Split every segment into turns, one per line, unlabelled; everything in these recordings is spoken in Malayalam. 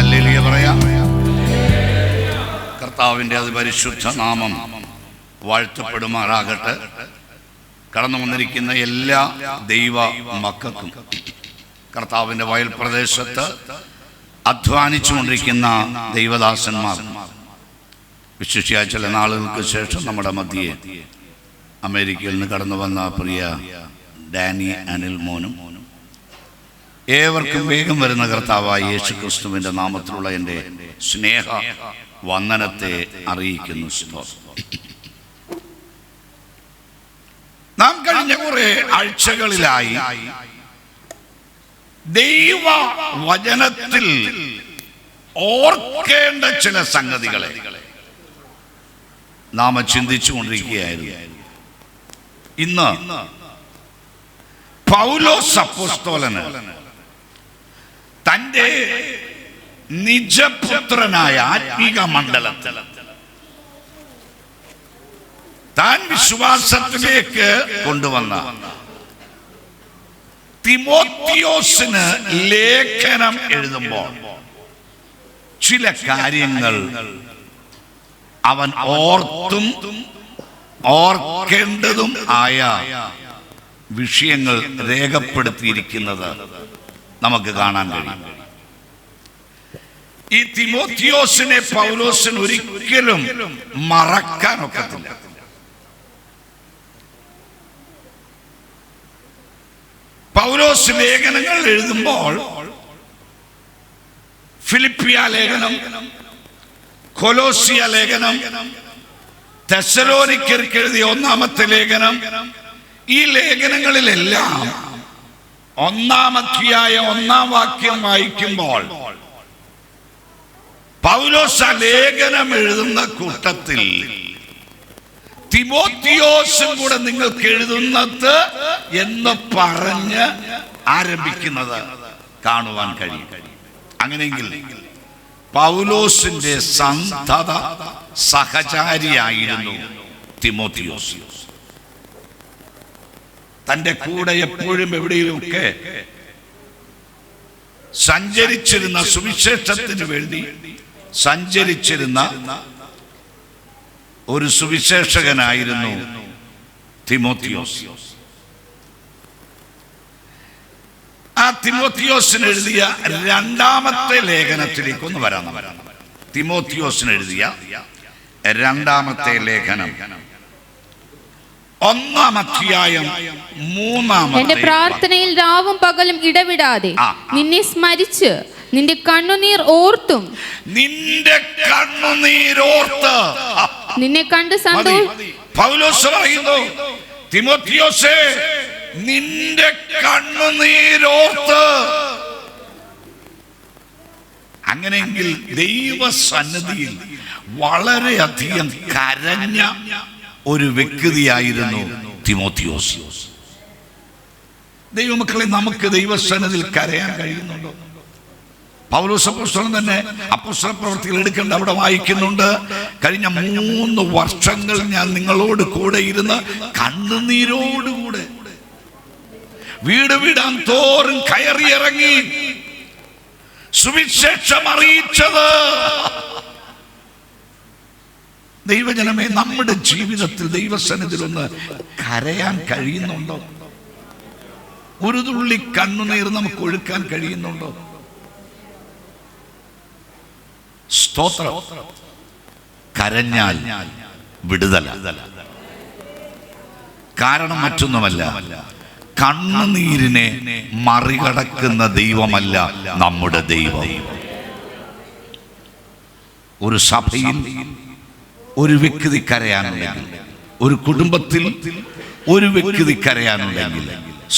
അല്ലെലിയ പറയാം. കർത്താവിന്റെ അതിപരിശുദ്ധ നാമം വാഴ്ത്തപ്പെടുമാറാകട്ടെ. കടന്നു വന്നിരിക്കുന്ന എല്ലാ ദൈവ മക്കൾക്കും. കർത്താവിന്റെ വയൽ പ്രദേശത്ത് അധ്വാനിച്ചുകൊണ്ടിരിക്കുന്ന ദൈവദാസന്മാർ. വിശിഷ്യ ചില നാളുകൾക്ക് ശേഷം നമ്മുടെ മധ്യയെ അമേരിക്കയിൽ നിന്ന് കടന്നു വന്ന പ്രിയ ഡാനി അനിൽ മോനും ഏവർക്കും വേഗം വരുന്ന കർത്താവായ യേശു ക്രിസ്തുവിന്റെ നാമത്തിലുള്ള എന്റെ സ്നേഹ വന്ദനത്തെ അറിയിക്കുന്നു. നാം കഴിഞ്ഞ കുറെ ആഴ്ചകളിലായി ദൈവ വചനത്തിൽ ഓർക്കേണ്ട ചില സംഗതികളെ നാം ചിന്തിച്ചു കൊണ്ടിരിക്കുകയായിരുന്നു ഇന്ന് പൗലോ അപ്പോസ്തോലന് തന്റെ നിജപുത്രനായ ആത്മീക മണ്ഡലത്തിൽ. താൻ വിശ്വാസത്തിലേക്ക് കൊണ്ടുവന്ന തിമോത്തിയോസിന് ലേഖനം എഴുതുമ്പോൾ ചില കാര്യങ്ങൾ അവൻ ഓർത്തും ഓർക്കേണ്ടതും ആയ വിഷയങ്ങൾ രേഖപ്പെടുത്തിയിരിക്കുന്നത്. നമുക്ക് കാണാൻ കഴിയും. ഈ തിമോത്തിയോസിനെ പൗലോസിന് ഒരിക്കലും മറക്കാൻ ഒക്കത്തില്ല. പൗലോസ് ലേഖനങ്ങൾ എഴുതുമ്പോൾ ഫിലിപ്പിയ ലേഖനം കൊലോസിയ ലേഖനം തെസലോനിക്കർക്ക് എഴുതിയ ഒന്നാമത്തെ ലേഖനം ഈ ലേഖനങ്ങളിലെല്ലാം ഒന്നാമധ്യായ ഒന്നാം വാക്യം വായിക്കുമ്പോൾ പൗലോസ് ലേഖനം എഴുതുന്ന കൂട്ടത്തിൽ തിമോത്തിയോസും കൂടെ നിങ്ങൾക്ക് എഴുതുന്നത് എന്ന് പറഞ്ഞ് ആരംഭിക്കുന്നത് കാണുവാൻ കഴിയും. അങ്ങനെയെങ്കിൽ പൗലോസിന്റെ സന്തത സഹചാരിയായിരുന്നു തിമോത്തിയോസ്. തന്റെ കൂടെ എപ്പോഴും എവിടെയുമൊക്കെ സഞ്ചരിച്ചിരുന്ന സുവിശേഷത്തിന് വേണ്ടി സഞ്ചരിച്ചിരുന്ന ഒരു സുവിശേഷകനായിരുന്നു തിമോത്തിയോസ്. ആ തിമോത്തിയോസിന് എഴുതിയ രണ്ടാമത്തെ ലേഖനത്തിലേക്ക് ഒന്ന് വരാം. തിമോത്തിയോസിന് എഴുതിയ രണ്ടാമത്തെ ലേഖനം. ഒന്നാം അധ്യായം
മൂന്നാം
എന്റെ
പ്രാർത്ഥനയിൽ രാവും പകലും ഇടവിടാതെ. നിന്നെ സ്മരിച്ച് നിന്റെ കണ്ണുനീർ ഓർത്തും.
നിന്റെ കണ്ണുനീർ ഓർത്ത്.
നിന്നെ കണ്ട്
പൗലോസ് പറയുന്നു തിമോത്തിയോസേ നിന്റെ കണ്ണുനീരോർത്ത് അങ്ങനെയെങ്കിൽ ദൈവസന്നിധിയിൽ വളരെയധികം കരഞ്ഞ ഒരു വ്യക്തിയായിരുന്നു തിമോത്തിയോസ്. ദൈവമക്കളെ നമുക്ക് ദൈവസന്നിധിയിൽ കരയാൻ കഴിയുന്നുണ്ടോ? പൗലോസ് അപ്പോസ്തലൻ തന്നെ അപ്പോസ്തല പ്രവർത്തികൾ എടുക്കേണ്ട അവിടെ വായിക്കുന്നുണ്ട് കഴിഞ്ഞ മൂന്ന് വർഷങ്ങൾ ഞാൻ നിങ്ങളോട് കൂടെ ഇരുന്ന് കണ്ണുനീരോടുകൂടെ വീട് വീടാൻ തോറും കയറിയിറങ്ങി സുവിശേഷം അറിയിച്ചത് ദൈവജനമേ നമ്മുടെ ജീവിതത്തിൽ ദൈവസന്നിധിയിൽ ഒന്ന് കരയാൻ കഴിയുന്നുണ്ടോ? ഒരു തുള്ളി കണ്ണുനീർ നമുക്ക് ഒഴുക്കാൻ കഴിയുന്നുണ്ടോ? സ്തോത്രം. കരഞ്ഞാൽ വിടുതല. കാരണം മറ്റൊന്നുമല്ല കണ്ണുനീരിനെ മറികടക്കുന്ന ദൈവമല്ല നമ്മുടെ ദൈവം. ഒരു സഭയിൽ ഒരു വ്യക്തി കരയാനുണ്ടെങ്കിൽ ഒരു കുടുംബത്തിൽ ഒരു വ്യക്തി കരയാനുണ്ടെങ്കിൽ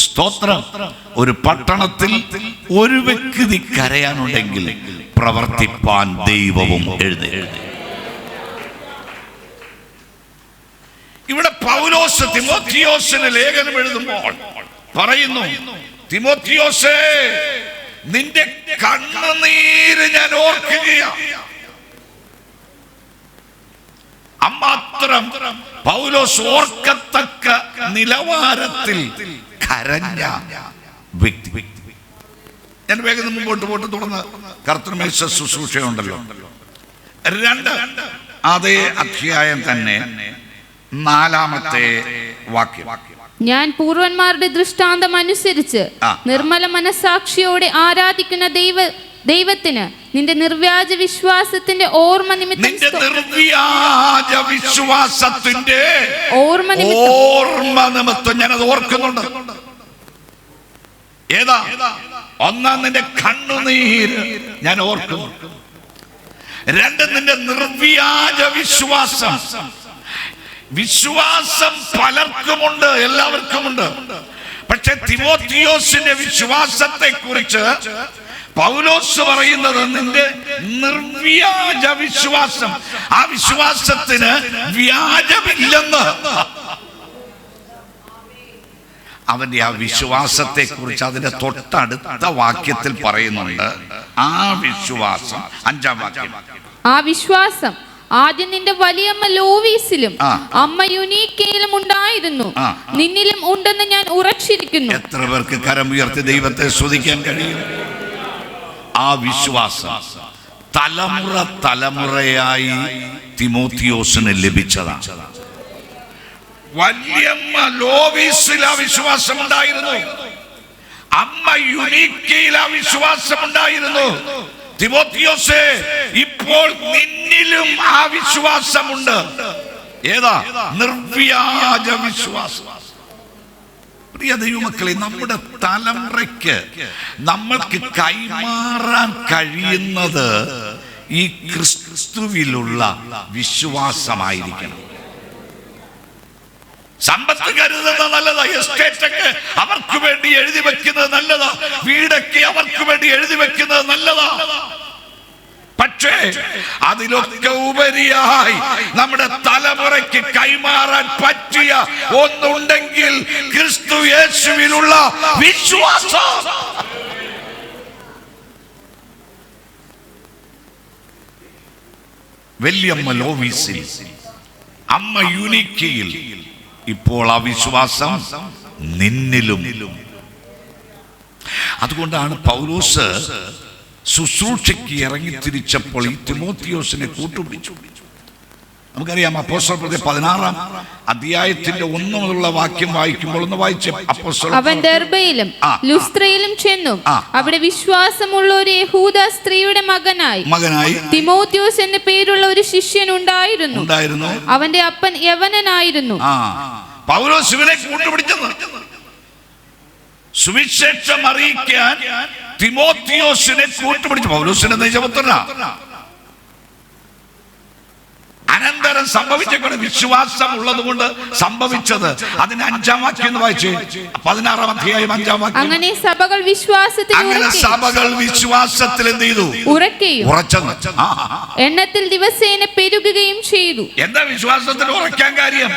സ്തോത്രം ഒരു പട്ടണത്തിൽ ഒരു വ്യക്തി കരയാനുണ്ടെങ്കിൽ പ്രവർത്തിപ്പാൻ ദൈവവും എഴുതി. ഇവിടെ പൗലോസ് തിമോത്തിയോസിന് ലേഖനം എഴുതുമ്പോൾ പറയുന്നു തിമോത്തിയോസേ നിന്റെ കണ്ണുനീര് ഞാൻ ഓർക്കുകയാണ് അമ്മാത്രം പൗലോസ് ഓർക്കത്തക്ക നിലവാരത്തിൽ കരഞ്ഞ വ്യക്തി. ഞാൻ വേഗം മുമ്പോട്ട് പോട്ട് തുടർന്ന് കർത്തൃമേശ ശുശ്രൂഷയുണ്ടല്ലോ. രണ്ട് അതേ അധ്യായം തന്നെ നാലാമത്തെ വാക്യം.
ഞാൻ പൂർവന്മാരുടെ ദൃഷ്ടാന്തം അനുസരിച്ച് നിർമ്മല മനസാക്ഷിയോടെ ആരാധിക്കുന്ന ദൈവ ദൈവത്തിന് നിന്റെ നിർവ്യാജ വിശ്വാസത്തിന്റെ ഓർമ്മ നിമിത്തം
നിന്റെ നിർവ്യാജ വിശ്വാസത്തിന്റെ
ഓർമ്മ നിമിത്തം.
ഓർമ്മ നിമിത്തം ഞാനത് ഓർക്കുന്നുണ്ട്. ഏതാ? ഒന്നാം നിന്റെ കണ്ണുനീര് ഞാൻ ഓർക്കുന്നു. രണ്ട് നിന്റെ നിർവ്യാജ വിശ്വാസം. വിശ്വാസം പലർക്കുമുണ്ട് എല്ലാവർക്കുമുണ്ട്. പക്ഷെ തിമോത്തിയോസിന്റെ വിശ്വാസത്തെ കുറിച്ച് പൗലോസ് പറയുന്നത് നിന്റെ നിർവ്യാജ വിശ്വാസം. ആ വിശ്വാസത്തിന് വ്യാജമില്ലെന്ന്. അവന്റെ ആ വിശ്വാസത്തെ കുറിച്ച് അതിന്റെ തൊട്ടടുത്ത വാക്യത്തിൽ പറയുന്നുണ്ട്. ആ വിശ്വാസം. അഞ്ചാം വാക്യം.
ആ വിശ്വാസം ആദ്യം നിന്റെ വലിയമ്മ ലോവീസിലും അമ്മ യുനീക്കയിലും ഉണ്ടായിരുന്നു. നിന്നിലും ഉണ്ടെന്ന് ഞാൻ ഉറച്ചിരിക്കുന്നു.
എത്ര പേർക്ക് കരം ഉയർത്തി ദൈവത്തെ സ്തുതിക്കാൻ കഴിയും? ആ വിശ്വാസം. തലമുറ തലമുറയായി തിമോത്തിയോസിന് ലഭിച്ചതാണ് വല്യമ്മ ലോവിസിൽ ആ വിശ്വാസം ഉണ്ടായിരുന്നു അമ്മ യുനീക്കയിൽ ആ വിശ്വാസം ഉണ്ടായിരുന്നു തിമോത്തിയോസേ ഇപ്പോൾ നിന്നിലും ആ വിശ്വാസമുണ്ട്. ഏതാ? നിർവ്യാജ വിശ്വാസം. പ്രിയ ദൈവമക്കളെ നമ്മുടെ തലമുറയ്ക്ക് നമ്മൾക്ക് കൈമാറാൻ കഴിയുന്നത് ഈ ക്രിസ്തുവിലുള്ള വിശ്വാസമായിരിക്കണം. സമ്പത്ത് കരുതുന്നത് നല്ലതാ എസ്റ്റേറ്റ് ഒക്കെ അവർക്ക് വേണ്ടി എഴുതി വെക്കുന്നത് നല്ലതാ വീടൊക്കെ അവർക്ക് വേണ്ടി എഴുതി വെക്കുന്നത് നല്ലതാ. പക്ഷേ അതിലൊക്കെ ഉപരിയായി നമ്മുടെ തലമുറയ്ക്ക് കൈമാറാൻ പറ്റിയ ഒന്നുണ്ടെങ്കിൽ ക്രിസ്തു യേശുവിലുള്ള വിശ്വാസം. വല്യമ്മ ലോവീസിൽ അമ്മ യുനിക്കയിൽ ഇപ്പോൾ ആ വിശ്വാസം നിന്നിലും. അതുകൊണ്ടാണ് പൗലോസ് ശുശ്രൂഷയ്ക്ക് ഇറങ്ങി തിരിച്ചപ്പോൾ ഈ തിമോത്തിയോസിനെ കൂട്ടുപിടിച്ചു. നമുക്കറിയാം അപ്പോസ്റ്റൽ പ്രതി പതിനാറാം അധ്യായത്തിന്റെ ഒന്ന് മുതലുള്ള വാക്യം വായിക്കുമ്പോൾ ഒന്ന് വായിച്ച. അപ്പോസ്തല
അവൻ ദർബയിലും. ലുസ്ത്രയിലും ചെന്നു. അവിടെ വിശ്വാസമുള്ള ഒരു യഹൂദ സ്ത്രീയുടെ മകനായി.
മകനായി.
തിമോത്യോസ് എന്ന പേരുള്ള ഒരു ശിഷ്യൻ ഉണ്ടായിരുന്നു.
ഉണ്ടായിരുന്നു.
അവന്റെ അപ്പൻ യവനനായിരുന്നു.
പൗലോസ് ഇവനെ കൂട്ടുപിടിച്ചെന്ന്. സുവിശേഷം അറിയിക്കാൻ തിമോത്തിയോസിനെ കൂട്ടുപിടിച്ചു പൗലോസിന്റെ നിജപുത്രനാ അനന്തരം സംഭവിച്ചേക്കൊണ്ട് വിശ്വാസം ഉള്ളത് കൊണ്ട് സംഭവിച്ചത്. അതിന് അഞ്ചാം വാക്യം എന്ന് വായിച്ചു. പതിനാറാം അധ്യായം അഞ്ചാം വാക്യം.
അങ്ങനെ സഭകൾ വിശ്വാസത്തിൽ
അങ്ങനെ സഭകൾ വിശ്വാസത്തിൽ എന്ത് ചെയ്തു?
ഉറക്കുകയും
ഉറച്ചെന്ന്.
എണ്ണത്തിൽ ദിവസേന പെരുകുകയും ചെയ്തു.
എന്താ വിശ്വാസത്തിൽ ഉറക്കാൻ കാര്യം?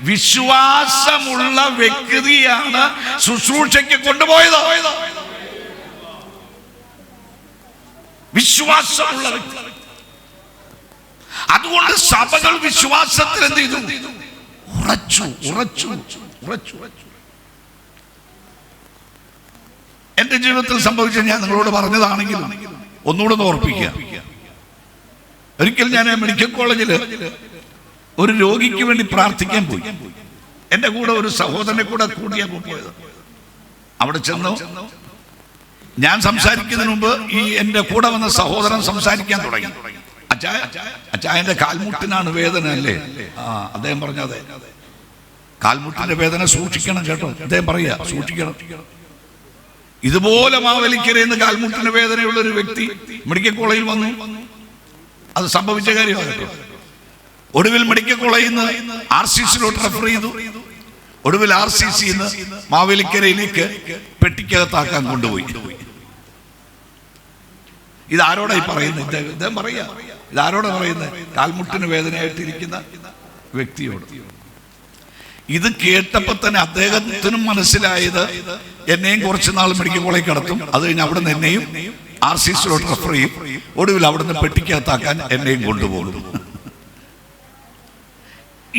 വിശ്വാസമുള്ള വ്യക്തിയാണ് ശുശ്രൂഷയ്ക്ക് കൊണ്ടുപോയത്. വിശ്വാസമുള്ള വ്യക്തി. അതുകൊണ്ട് സഭകൾ വിശ്വാസത്തിൽ എന്ത് ചെയ്തു? ഉറച്ചു ഉറച്ചു ഉറച്ചു എന്റെ ജീവിതത്തിൽ സംഭവിച്ച ഞാൻ നിങ്ങളോട് പറഞ്ഞതാണെങ്കിൽ ഒന്നുകൂടെ ഒന്ന് ഓർപ്പിക്കുക. ഒരിക്കൽ ഞാൻ മെഡിക്കൽ കോളേജിൽ ഒരു രോഗിക്ക് വേണ്ടി പ്രാർത്ഥിക്കാൻ പോയി. എന്റെ കൂടെ ഒരു സഹോദരനെ കൂടെ കൂടിയാ പോയത്. അവിടെ ചെന്നു. ഞാൻ സംസാരിക്കുന്നതിന് മുമ്പ് ഈ എന്റെ കൂടെ വന്ന സഹോദരൻ സംസാരിക്കാൻ തുടങ്ങി. അച്ചായ അച്ചായന്റെ കാൽമുട്ടിനാണ് വേദന അല്ലേ? ആ അദ്ദേഹം പറഞ്ഞതെ കാൽമുട്ടിന്റെ വേദന സൂക്ഷിക്കണം കേട്ടോ. അദ്ദേഹം പറയാ സൂക്ഷിക്കണം. ഇതുപോലെ മാവലിക്കരയെന്ന് കാൽമുട്ടിന്റെ വേദനയുള്ള ഒരു വ്യക്തി മെഡിക്കൽ കോളേജിൽ വന്നു. അത് സംഭവിച്ച കാര്യമാണ് ഒടുവിൽ മെഡിക്കൽ കോളേജിൽ നിന്ന് ആർ സി സിയിലോട്ട് റെഫർ ചെയ്തു. ഒടുവിൽ ആർ സി സി മാവേലിക്കരയിലേക്ക് പെട്ടിക്കകത്താക്കാൻ കൊണ്ടുപോയി. ഇത് ആരോടായി പറയുന്നത്? ഇദ്ദേഹം ഇദ്ദേഹം പറയാ ഇത് ആരോടാ പറയുന്നത് കാൽമുട്ടിന് വേദനയായിട്ടിരിക്കുന്ന വ്യക്തിയോട്. ഇത് കേട്ടപ്പോ തന്നെ അദ്ദേഹത്തിനും മനസ്സിലായത് എന്നെയും കുറച്ച് നാൾ മെഡിക്കൽ കോളേജ് കടത്തും. അത് കഴിഞ്ഞ് അവിടെ നിന്ന് എന്നെയും ആർ സി സിയിലോട്ട് റെഫർ ചെയ്യും. ഒടുവിൽ അവിടുന്ന് പെട്ടിക്കകത്താക്കാൻ എന്നെയും കൊണ്ടുപോകും.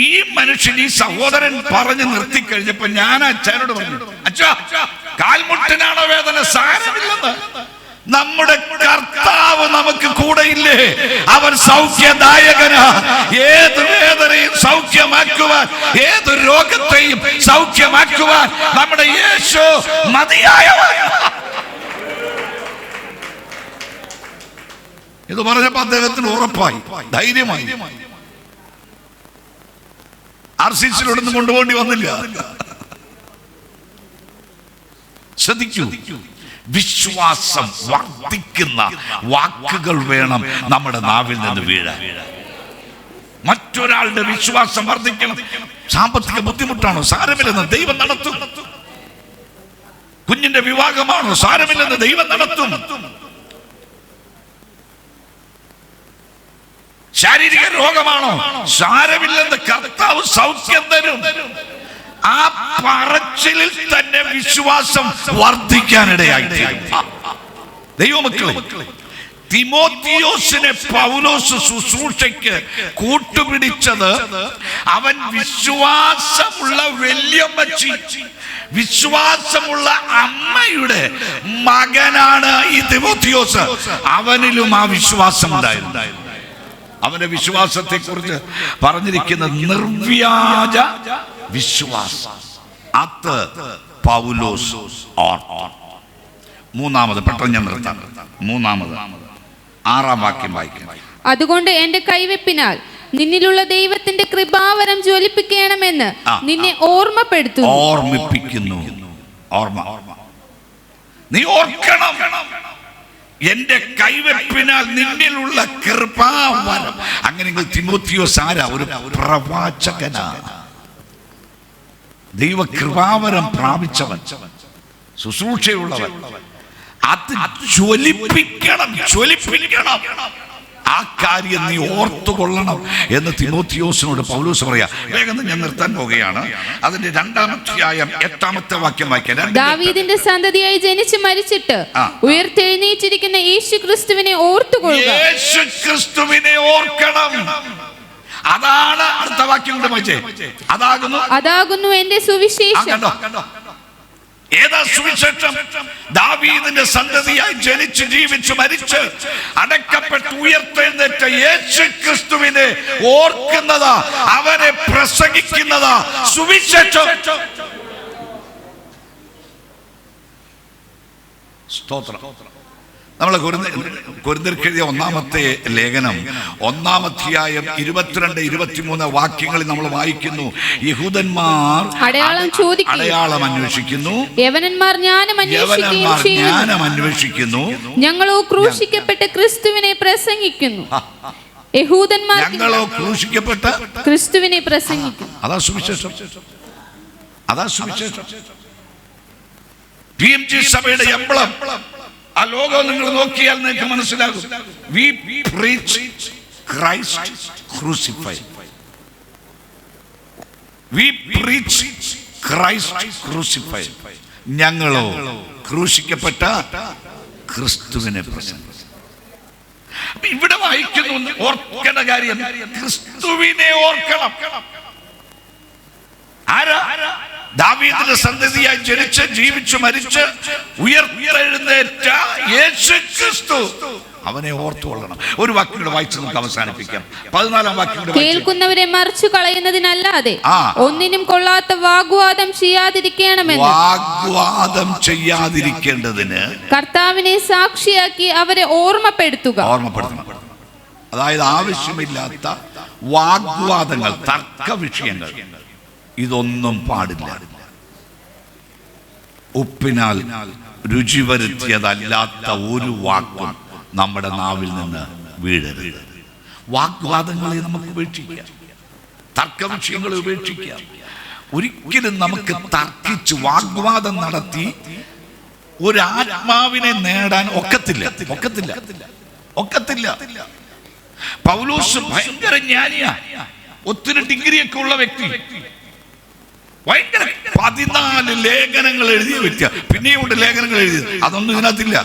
ഈ മനുഷ്യൻ ഈ സഹോദരൻ പറഞ്ഞു നിർത്തി കഴിഞ്ഞപ്പോ ഞാൻ അച്ഛനോട് പറഞ്ഞു അച്ഛാ കാൽമുട്ടിനാണോ വേദന? സാരമില്ലെന്ന്. നമ്മുടെ കർത്താവ് നമുക്ക് കൂടെയില്ലേ? അവൻ സൗഖ്യദായകനാ. ഏത് വേദനയും സൗഖ്യമാക്കുവാൻ ഏത് രോഗത്തെയും സൗഖ്യമാക്കുവാൻ നമ്മുടെ യേശു മതിയായവൻ ഇത് പറഞ്ഞപ്പോ അദ്ദേഹത്തിന് ഉറപ്പായി ധൈര്യമായി. ആർ സി സിയിലൊന്നും കൊണ്ടുപോകേണ്ടി വന്നില്ല. ശ്രദ്ധിക്കൂ. വിശ്വാസം വർദ്ധിക്കുന്ന വാക്കുകൾ വേണം നമ്മുടെ നാവിൽ നിന്ന് വീഴാൻ. മറ്റൊരാളുടെ വിശ്വാസം വർദ്ധിക്കണം. സാമ്പത്തിക ബുദ്ധിമുട്ടാണോ? സാരമില്ലെന്ന് ദൈവം നടത്തും. കുഞ്ഞിന്റെ വിവാഹമാണോ? സാരമില്ലെന്ന് ദൈവം നടത്തും. ശാരീരിക രോഗമാണോ? സാരമില്ലെന്ന് കർത്താവ് സൗഖ്യം തരും. ആ പറച്ചിലിൽ തന്നെ വിശ്വാസം വർദ്ധിക്കാനിടയായി ദൈവമക്കളെ തിമോത്തിയോസിനെ പൗലോസ് ശുശ്രൂഷയ്ക്ക് കൂട്ടുപിടിച്ചത് അവൻ വിശ്വാസമുള്ള വല്യമ്മച്ചി വിശ്വാസമുള്ള അമ്മയുടെ മകനാണ് ഈ തിമോത്തിയോസ്. അവനിലും ആ വിശ്വാസം ഉണ്ടായിരുന്നു അവന്റെ വിശ്വാസത്തെ കുറിച്ച് പറഞ്ഞിരിക്കുന്ന നിർവ്യാജ വിശ്വാസം. അത് പൗലോസ് മൂന്നാമത് പെട്ടെന്ന് ഞാൻ നിർത്താം. മൂന്നാമത് ആറാം വാക്യം വായിക്കാം.
അതുകൊണ്ട് എന്റെ കൈവെപ്പിനാൽ നിന്നിലുള്ള ദൈവത്തിന്റെ കൃപാവരം ജ്വലിപ്പിക്കണമെന്ന് നിന്നെ ഓർമ്മപ്പെടുത്തുന്നു.
ഓർമ്മിപ്പിക്കുന്നു. ഓർമ്മ. നീ ഓർക്കണം. എന്റെ കൈവെപ്പിനാൽ നിന്നിലുള്ള കൃപാവരം. അങ്ങനെ തിമോത്തിയോസ് ആരാ? ഒരു പ്രവാചകനാണ് ദൈവ കൃപാവരം പ്രാപിച്ചവൻ. ശുശ്രൂഷയുള്ളവൻ. അത് ജ്വലിപ്പിക്കണം ജ്വലിപ്പിക്കണം. ആ കാര്യം നീ ഓർത്തുകൊള്ളണം എന്ന് തിമോത്തിയോസിനോട് പൗലൂസ് പറയാ. വേഗം ഞാൻ നിർത്താൻ പോവുകയാണ്. അതിന്റെ രണ്ടാമധ്യായം എട്ടാമത്തെ വാക്യം വായിക്കാം. രണ്ട്
ദാവീദിന്റെ സന്തതിയായി ജനിച്ച് മരിച്ചിട്ട്. ഉയർത്തെഴുന്നേറ്റിരിക്കുന്ന യേശു ക്രിസ്തുവിനെ ഓർത്തുകൊള്ളുക.
യേശു ക്രിസ്തുവിനെ ഓർക്കണം. അതാണ് അടുത്ത വാക്യം കൊണ്ട് അതാകുന്നു.
അതാകുന്നു എന്റെ സുവിശേഷം.
കണ്ടോ? ഏതാ സുവിശേഷം? ദാവീദിന്റെ സന്തതിയായി ജനിച്ച് ജീവിച്ചു മരിച്ച് അടക്കപ്പെട്ട് ഉയർത്തെഴുന്നേറ്റ യേശു ക്രിസ്തുവിനെ ഓർക്കുന്നതാ അവനെ പ്രസംഗിക്കുന്നതാ സുവിശേഷം. സ്തോത്രം. നമ്മൾ കുരുന്തർക്കെഴുതിയ ഒന്നാമത്തെ ലേഖനം ഒന്നാമധ്യായം ഇരുപത്തിരണ്ട് ഇരുപത്തിമൂന്ന് വാക്യങ്ങളിൽ നമ്മൾ വായിക്കുന്നു. യഹൂദന്മാർ
അടയാളം ചോദിക്കുകയും
അടയാളം അന്വേഷിക്കുന്നു.
യവനന്മാർ ജ്ഞാനം
ജ്ഞാനം അന്വേഷിക്കുന്നു.
ഞങ്ങളോ ക്രൂശിക്കപ്പെട്ട ക്രിസ്തുവിനെ പ്രസംഗിക്കുന്നു. യഹൂദന്മാർ
ഞങ്ങളോ ക്രൂശിക്കപ്പെട്ട
ക്രിസ്തുവിനെ പ്രസംഗിക്കുന്നു.
അതാ സുവിശേഷം. അതാ സുവിശേഷം. പി എം ജി സഭയുടെ എംബ്ലം. ആ ലോകം നിങ്ങൾ നോക്കിയാൽ നിങ്ങൾക്ക് മനസ്സിലാകും. We preach Christ crucify we preach Christ crucify ഞങ്ങളോ ക്രൂശിക്കപ്പെട്ട ക്രിസ്തുവിനെ അപ്പൊ ഇവിടെ വായിക്കുന്നു ഓർക്കേണ്ട കാര്യം. ക്രിസ്തുവിനെ ഓർക്കണം. ആരാ? ദാവീദിന്റെ സന്തതിയായി ജനിച്ച് ജീവിച്ചു മരിച്ച് ഉയർത്തെഴുന്നേറ്റ യേശു ക്രിസ്തു അവനെ ഓർത്തുകൊള്ളണം. ഒരു വാക്കിലൂടെ വായിച്ചു നമുക്ക് അവസാനിപ്പിക്കാം. പതിനാലാം വാക്യം
കേൾക്കുന്നവരെ മറിച്ചു കളയുന്നതിനല്ലാതെ. ഒന്നിനും കൊള്ളാത്ത വാഗ്വാദം ചെയ്യാതിരിക്കണമെന്ന്.
വാഗ്വാദം ചെയ്യാതിരിക്കേണ്ടതിന്
കർത്താവിനെ സാക്ഷിയാക്കി അവരെ ഓർമ്മപ്പെടുത്തുക.
ഓർമ്മപ്പെടുത്തണം. അതായത് ആവശ്യമില്ലാത്ത വാഗ്വാദങ്ങൾ തർക്ക വിഷയങ്ങൾ. ഇതൊന്നും പാടില്ല. ഉപ്പിനാൽ രുചി വരുത്തിയതല്ലാത്ത ഒരു വാക്കും നമ്മുടെ നാവിൽ നിന്ന് വീഴരുത്. വാഗ്വാദങ്ങളെ നമുക്ക് ഉപേക്ഷിക്കാം. തർക്ക വിഷയങ്ങളെ ഉപേക്ഷിക്കാം. ഒരിക്കലും നമുക്ക് തർക്കിച്ച് വാഗ്വാദം നടത്തി ഒരു ആത്മാവിനെ നേടാൻ ഒക്കത്തില്ല. ഒക്കത്തില്ല. ഒക്കത്തില്ല. പൗലോസ് ഭയങ്കര ജ്ഞാനിയാ. ഒത്തിരി ഡിഗ്രിയൊക്കെ ഉള്ള വ്യക്തി. ഭയങ്കര പതിനാല് ലേഖനങ്ങൾ എഴുതിയ പിന്നെയും ഉണ്ട് ലേഖനങ്ങൾ എഴുതി. അതൊന്നും ഇതിനകത്തില്ല.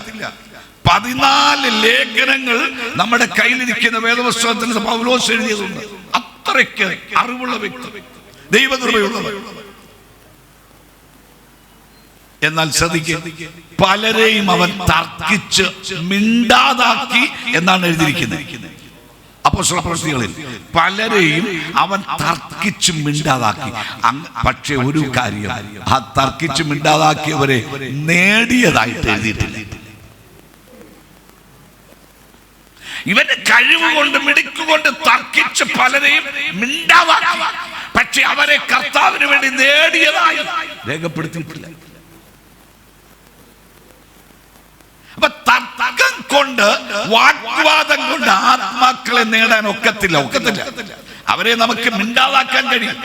പതിനാല് ലേഖനങ്ങൾ നമ്മുടെ കയ്യിലിരിക്കുന്ന വേദപുസ്തകത്തിൽ പൗലോസ് എഴുതിയതുണ്ട്. അത്രയ്ക്ക് അറിവുള്ള വ്യക്തി. ദൈവകൃപയുള്ളവർ എന്നാൽ ശ്രദ്ധിക്കുക പലരെയും അവൻ തർക്കിച്ച് മിണ്ടാതാക്കി എന്നാണ് എഴുതിയിരിക്കുന്നത്. അപ്പോസ്തല പ്രവൃത്തികളിൽ പലരെയും അവൻ തർക്കിച്ച് മിണ്ടാതാക്കി. പക്ഷെ ഒരു കാര്യം ആ തർക്കിച്ച് മിണ്ടാതാക്കിയവരെ നേടിയതായിട്ട് എഴുതിയിട്ടില്ല. ഇവന്റെ കഴിവ് കൊണ്ട് മിടുക്കുകൊണ്ട് തർക്കിച്ച് പലരെയും മിണ്ടാതാക്കി. പക്ഷെ അവരെ കർത്താവിന് വേണ്ടി നേടിയതായി രേഖപ്പെടുത്തിയിട്ടില്ല. അപ്പൊ തർക്കം കൊണ്ട് വാഗ്വാദം കൊണ്ട് ആത്മാക്കളെ നേടാൻ ഒക്കത്തില്ല ഒക്കത്തില്ല. അവരെ നമുക്ക് മിണ്ടാതാക്കാൻ കഴിയും.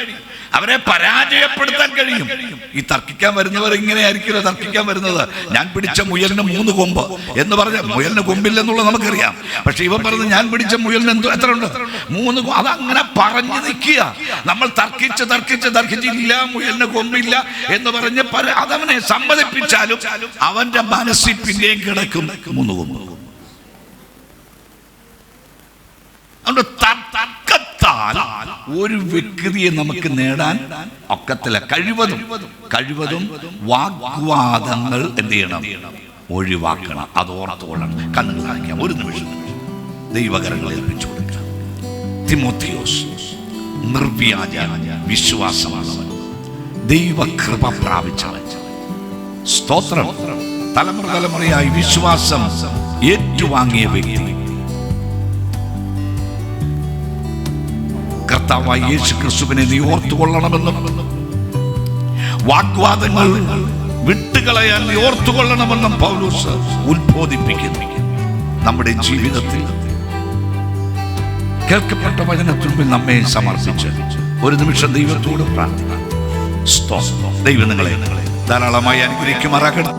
അവരെ പരാജയപ്പെടുത്താൻ കഴിയും. ഈ തർക്കിക്കാൻ വരുന്നവർ ഇങ്ങനെ ആയിരിക്കില്ല തർക്കിക്കാൻ വരുന്നത്. ഞാൻ പിടിച്ച മുയലിന് മൂന്ന് കൊമ്പ് എന്ന് പറഞ്ഞ മുയലിന് കൊമ്പില്ലെന്നുള്ളത് നമുക്കറിയാം. പക്ഷെ ഇവൻ പറഞ്ഞ് ഞാൻ പിടിച്ച മുയലിന് എന്തോ എത്ര ഉണ്ട്? മൂന്ന് അതങ്ങനെ പറഞ്ഞു നിൽക്കുക. നമ്മൾ തർക്കിച്ച് തർക്കിച്ച് തർക്കിച്ചില്ല മുയലിന് കൊമ്പില്ല എന്ന് പറഞ്ഞ് അതവനെ സമ്മതിപ്പിച്ചാലും അവന്റെ മനസ്സിൽ പിന്നെയും കിടക്കും മൂന്ന് കൊമ്പ്. അതുകൊണ്ട് ത- ഒരു വ്യക്തിയെ നമുക്ക് നേടാൻ ഒക്കത്തില്ല കഴിവതും കഴിവതും വാഗ്വാദങ്ങൾ എന്ത് ചെയ്യണം? ഒഴിവാക്കണം. അത് ഓർത്തോളണം. കണ്ണുകൾ ഒരു നിമിഷം. ദൈവകരങ്ങൾ ഏൽപ്പിച്ചു കൊടുക്കാം. തിമോത്തിയോസ് നിർവ്യാജ വിശ്വാസമാണവൻ. ദൈവകൃപ പ്രാപിച്ചവൻ. സ്തോത്രം. തലമുറ തലമുറയായി വിശ്വാസം ഏറ്റുവാങ്ങിയ വ്യക്തി. കർത്താവായ യേശു ക്രിസ്തുവിനെ നീ ഓർത്തുകൊള്ളണമെന്നും വാഗ്വാദങ്ങൾ വിട്ടുകളയാൻ നീ ഓർത്തുകൊള്ളണമെന്നും പൗലൂസ് ഉത്ബോധിപ്പിക്കുന്നു നമ്മുടെ ജീവിതത്തിൽ. കേൾക്കപ്പെട്ട വചനത്തിനുമ്പിൽ നമ്മെ സമർപ്പിച്ച് ഒരു നിമിഷം ദൈവത്തോട് പ്രാർത്ഥന. ദൈവം നിങ്ങളെ ധാരാളമായി അനുഗ്രഹിക്കുമാറാകണം